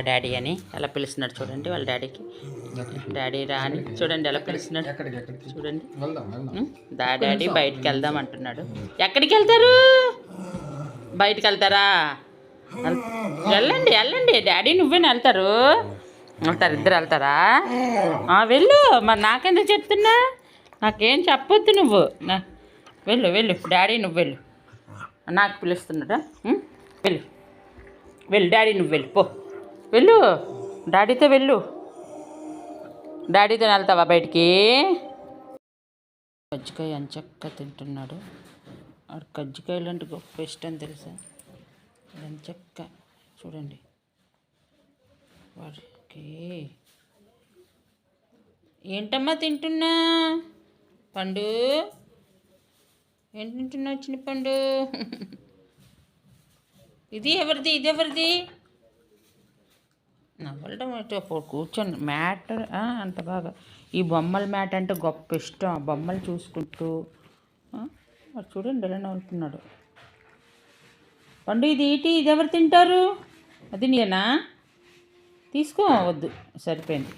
Daddy అని ఎలా పిలుస్తున్నాడు చూడండి వాళ్ళ డాడీకి. డాడీ రా అని చూడండి ఎలా పిలుస్తున్నాడు. చూడండి. దా డాడీ బయటికి వెళ్దాం అంటున్నాడు. ఎక్కడికి వెళ్తారు? బయటికి వెళ్తారా? వెళ్ళండి వెళ్ళండి. డాడీ నువ్వేనా వెళ్తారు? వెళ్తారు ఇద్దరు వెళ్తారా? వెళ్ళు. మరి నాకెందుకు చెప్తున్నా? నాకేం చెప్పొద్దు నువ్వు. నా వెళ్ళు వెళ్ళు. డాడీ నువ్వు వెళ్ళు. నాకు పిలుస్తున్నాడా? వెళ్ళు. వెళ్ళు డాడీ నువ్వు వెళ్ళిపో వెళ్ళు. డాడీతో వెళ్ళు. డాడీతో వెళ్తావా బయటికి? కజ్జికాయ అంచక్క తింటున్నాడు. ఆడు కజ్జికాయలు అంటే గొప్ప ఇష్టం తెలుసా? అంచక్క చూడండి. వాడికి ఏంటమ్మా తింటున్నా? పండు. ఏంటి తింటున్నావు వచ్చిన పండు ఇది ఎవరిది? ఇది ఎవరిది? నవ్వడం అయితే అప్పుడు కూర్చొని మ్యాట్ అంత బాగా. ఈ బొమ్మల మ్యాట్ అంటే గొప్ప ఇష్టం. ఆ బొమ్మలు చూసుకుంటూ మరి చూడండి ఎలా నవ్వుతున్నాడు. పండు ఇది ఈటి ఇది ఎవరు తింటారు? అది నేనా? తీసుకో వద్దు. సరిపోయింది.